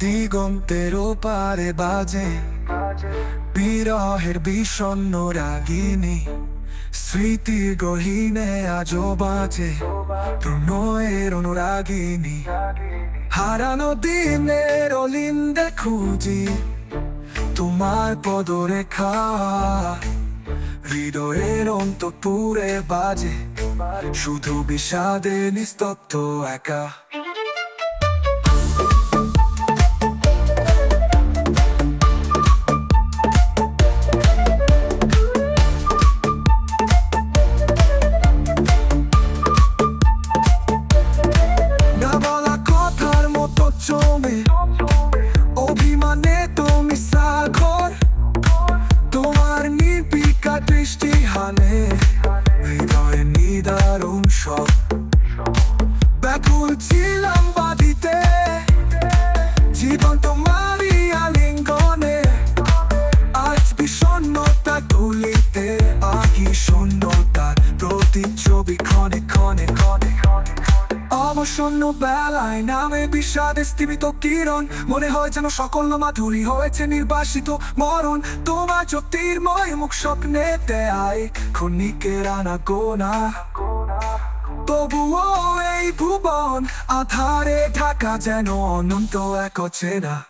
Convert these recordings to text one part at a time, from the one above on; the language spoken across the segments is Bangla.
দিগন্তের পারে বাজে। বিরহের বিষণ্ণ রাগিনী স্মৃতির গহীনে আজও বাজে। প্রণয়ের অনুরাগিনী, হারানো দিনের অলিন্দে খুঁজি। তোমার পদরেখা, হৃদয়ের অন্তপুরে বাজে। শুধু বিষাদে নিস্তব্ধ একা। হানে হৃদয়ে নিদারুণ সব। ব্যাকুল ছিলাম বাদিতে জীবন তোমারই আলিঙ্গনে। আজ বিষণ্ণতা তুলিতে ক্ষণে ক্ষণে ক্ষণে অবসন্ন বেলায় নামে বিষাদে স্থিমিত কিরণ। মনে হয় যেন সকল মাধুরী হয়েছে নির্বাসিত মরণ। তোমার জ্যোতির্ময় মুখ স্বপ্নে দেয় ক্ষণিকের আনা গোনা। তবুও এই ভুবন আধারে ঢাকা যেন অনন্ত এক অচেনা।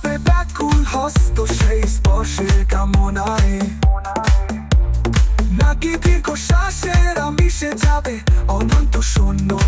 Pe becul hostos și spoșe ca monae Nagi pirko șașera mișe ceape Onantu șunno